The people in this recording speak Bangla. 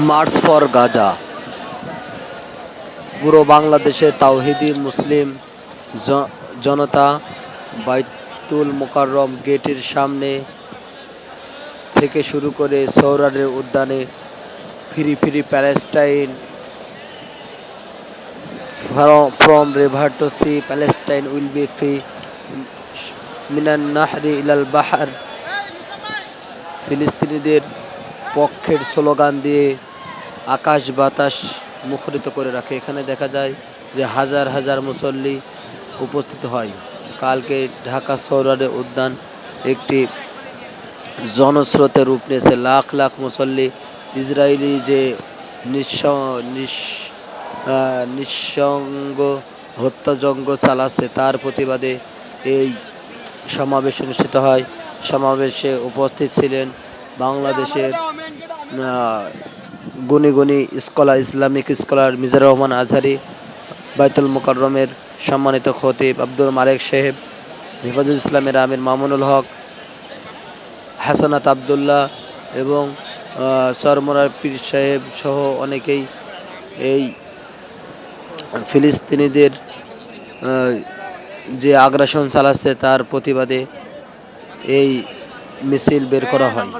March for Gaza. পুরো বাংলাদেশে তাওহিদি মুসলিম জনতা বাইতুল মোকাররম গেটের সামনে থেকে শুরু করে সৌরারের উদ্যানে ফিরি ফিরি Palestine from river to sea, Palestine will be free, মিনান নাহরি ইলাল বাহার। ফিলিস্তিনিদের পক্ষের স্লোগান দিয়ে আকাশ বাতাস মুখরিত করে রাখে। এখানে দেখা যায় যে হাজার হাজার মুসল্লি উপস্থিত হয়। কালকে ঢাকা সৌরারে উদ্যান একটি জনস্রোতে রূপ নিয়েছে। লাখ লাখ মুসল্লি ইসরায়েলি যে নিঃস, নিঃস- নিঃসঙ্গ হত্যাযজ্ঞ চালাচ্ছে, তার প্রতিবাদে এই সমাবেশ অনুষ্ঠিত হয়। সমাবেশে উপস্থিত ছিলেন বাংলাদেশের গুণী গুণী scholar Islamic scholar Mizar Rahman Azhari Baitul মোকাররমের সম্মানিত খতিব আব্দুল মালেক সাহেব হেফাজুল ইসলামের আমির মামুনুল হক হাসানাত আবদুল্লাহ এবং আহ, চরমরার পীর সাহেব সহ অনেকেই এই ফিলিস্তিনিদের যে আগ্রাসন চালাচ্ছে তার প্রতিবাদে এই মিছিল বের করা হয়।